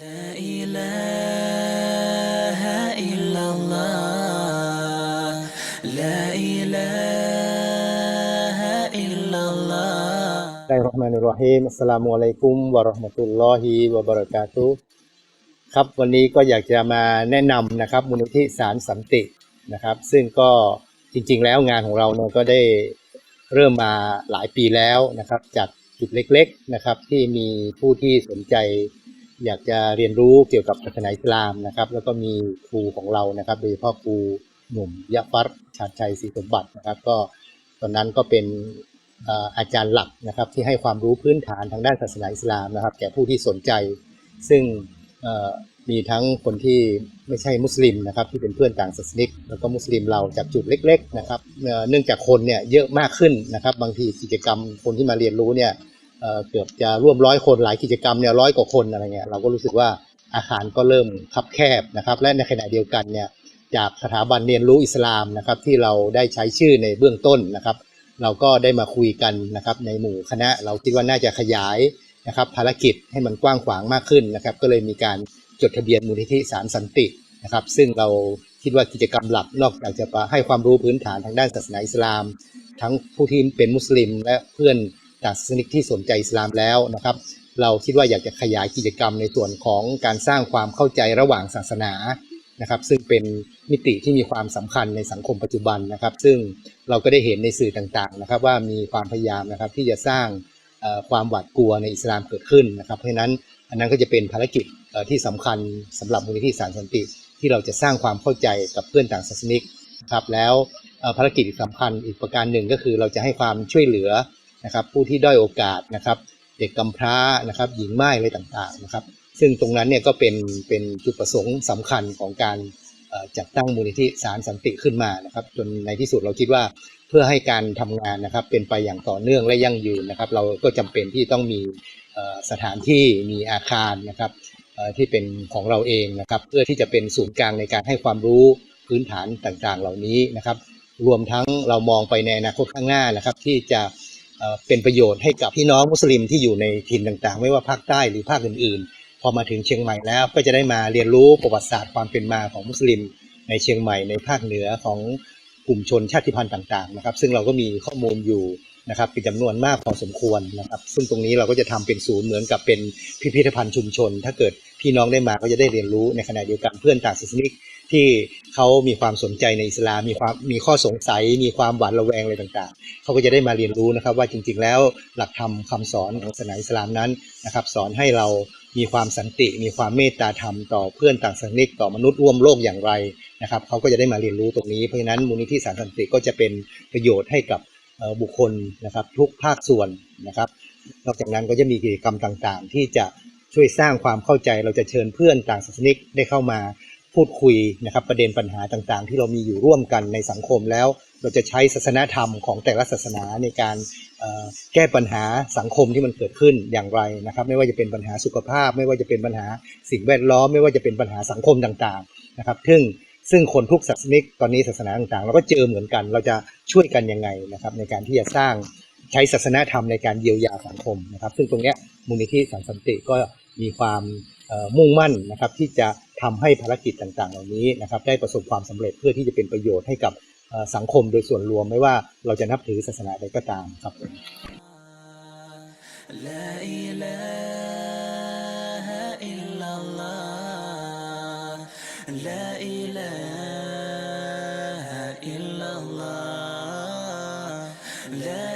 لا إله إلا الله لا إله إلا الله ได้รอห์มานุรรอฮีมอัสสลามุอะลัยกุมวะเราะห์มะตุลลอฮิวะบะเราะกาตุฮ์ครับวันนี้ก็อยากจะมาแนะนำนะครับมูลนิธิสารสันตินะครับ ซึ่งก็จริงๆแล้วงานของเราเนี่ยก็ได้เริ่มมาหลายปีแล้วนะครับจากจุดเล็กๆนะครับ ที่มีผู้ที่สนใจ อยากจะเรียนรู้เกี่ยวกับศาสนาอิสลามนะครับ แล้วก็มีครูของเรานะครับโดยเฉพาะครูหนุ่มยะฟัรชาญชัยศรีสมบัตินะครับ ก็ตอนนั้นก็เป็นอาจารย์หลักนะครับที่ให้ความรู้พื้นฐานทางด้านศาสนาอิสลามนะครับ แก่ผู้ที่สนใจ ซึ่งมีทั้งคนที่ไม่ใช่มุสลิมนะครับที่เป็นเพื่อนต่างศาสนิก แล้วก็มุสลิมเราจากจุดเล็ก ๆ นะครับเนื่องจากคนเนี่ยเยอะมากขึ้นนะครับ บางทีกิจกรรมคนที่มาเรียนรู้เนี่ย เกือบจะร่วมร้อยคนหลายกิจกรรมเนี่ยร้อยกว่าคนอะไรเงี้ยเราก็รู้สึกว่าอาคารก็เริ่มคับแคบนะครับ และในขณะเดียวกันเนี่ยจากสถาบันเรียนรู้อิสลามนะครับที่เราได้ใช้ชื่อในเบื้องต้นนะครับ เราก็ได้มาคุยกันนะครับในหมู่คณะเราคิดว่าน่าจะขยายนะครับภารกิจให้มันกว้างขวางมากขึ้นนะครับ ก็เลยมีการจดทะเบียนมูลนิธิสารสันตินะครับ ซึ่งเราคิดว่ากิจกรรมหลักนอกจากจะให้ความรู้พื้นฐานทางด้านศาสนาอิสลาม ทั้งผู้ที่เป็นมุสลิม และเพื่อน ต่างศาสนิกที่สนใจอิสลามแล้วนะครับ เราคิดว่าอยากจะขยายกิจกรรมในส่วนของการสร้างความเข้าใจระหว่างศาสนานะครับ ซึ่งเป็นมิติที่มีความสำคัญในสังคมปัจจุบันนะครับ ซึ่งเราก็ได้เห็นในสื่อต่างๆนะครับ ว่ามีความพยายามนะครับที่จะสร้างความหวาดกลัวในอิสลามเกิดขึ้นนะครับ เพราะฉะนั้นอันนั้นก็จะเป็นภารกิจที่สำคัญสำหรับมูลนิธิสารสันติ ที่เราจะสร้างความเข้าใจกับเพื่อนต่างศาสนิกครับแล้วภารกิจอีกสำคัญอีกประการหนึ่งก็คือเราจะให้ความช่วยเหลือ นะครับผู้ที่ด้อยโอกาสนะครับ เด็กกำพร้านะครับหญิงไม่ายอะไรต่างๆนะครับ ซึ่งตรงนั้นเนี่ยก็เป็นเป็นจุดประสงค์สำคัญของการจัดตั้งมูลนิธิสารสันติขึ้นมานะครับ จนในที่สุดเราคิดว่าเพื่อให้การทำงานนะครับเป็นไปอย่างต่อเนื่องและยั่งยืนนะครับ เราก็จำเป็นที่ต้องมีสถานที่มีอาคารนะครับที่เป็นของเราเองนะครับ เพื่อที่จะเป็นศูนย์กลางในการให้ความรู้พื้นฐานต่างๆ เหล่านี้นะครับ รวมทั้งเรามองไปในอนาคตข้างหน้านะครับ ที่จะ เป็นประโยชน์ให้กับพี่น้องมุสลิมที่อยู่ในถิ่นต่างๆ ไม่ว่าภาคใต้หรือภาคอื่นๆ พอมาถึงเชียงใหม่แล้วก็จะได้มาเรียนรู้ประวัติศาสตร์ความเป็นมาของมุสลิม ในเชียงใหม่ในภาคเหนือของกลุ่มชนชาติพันธุ์ต่างๆนะครับซึ่งเราก็มีข้อมูลอยู่นะครับเป็นจำนวนมากพอสมควรนะครับซึ่งตรงนี้เราก็จะทำเป็นศูนย์เหมือนกับเป็นพิพิธภัณฑ์ชุมชน ถ้าเกิดพี่น้องได้มาก็จะได้เรียนรู้ในขณะเดียวกันเพื่อนต่างศาสนิก ที่เขามีความสนใจในอิสลามมีความมีข้อสงสัย มีความหวาดระแวงอะไรต่างๆ เขาก็จะได้มาเรียนรู้นะครับ ว่าจริงๆแล้วหลักธรรมคำสอนของศาสนาอิสลามนั้นนะครับ สอนให้เรามีความสันติ มีความเมตตาธรรมต่อเพื่อนต่างศาสนิกต่อมนุษย์ร่วมโลกอย่างไรนะครับเขาก็จะได้มาเรียนรู้ตรงนี้เพราะฉะนั้นมูลนิธิสารสันติก็จะเป็นประโยชน์ให้กับบุคคลนะครับทุกภาคส่วนนะครับ นอกจากนั้นก็จะมีกิจกรรมต่างๆ ที่จะช่วยสร้างความเข้าใจเราจะเชิญเพื่อนต่างศาสนิกได้เข้ามา พูดคุยนะครับประเด็นปัญหาต่างๆ ที่เรามีอยู่ร่วมกันในสังคมแล้ว เราจะใช้ศาสนาธรรมของแต่ละศาสนาในการแก้ปัญหาสังคมที่มันเกิดขึ้นอย่างไรนะครับ ไม่ว่าจะเป็นปัญหาสุขภาพ ไม่ว่าจะเป็นปัญหาสิ่งแวดล้อม ไม่ว่าจะเป็นปัญหาสังคมต่างๆนะครับ ซึ่งซึ่งคนทุกศาสนิกตอนนี้ศาสนาต่างๆ เราก็เจอเหมือนกัน เราจะช่วยกันยังไงนะครับ ในการที่จะสร้างใช้ศาสนาธรรมในการเยียวยาสังคมนะครับ ซึ่งตรงเนี้ยมูลนิธิสันสันติก็มีความ มุ่งมั่นนะครับที่จะทำให้ภารกิจต่างๆ เหล่านี้นะครับได้ประสบความสำเร็จเพื่อที่จะเป็นประโยชน์ให้กับเอ่อสังคมโดยส่วนรวมไม่ว่าเราจะนับถือศาสนาใดก็ตามครับผม لا إله إلا الله لا إله إلا الله لا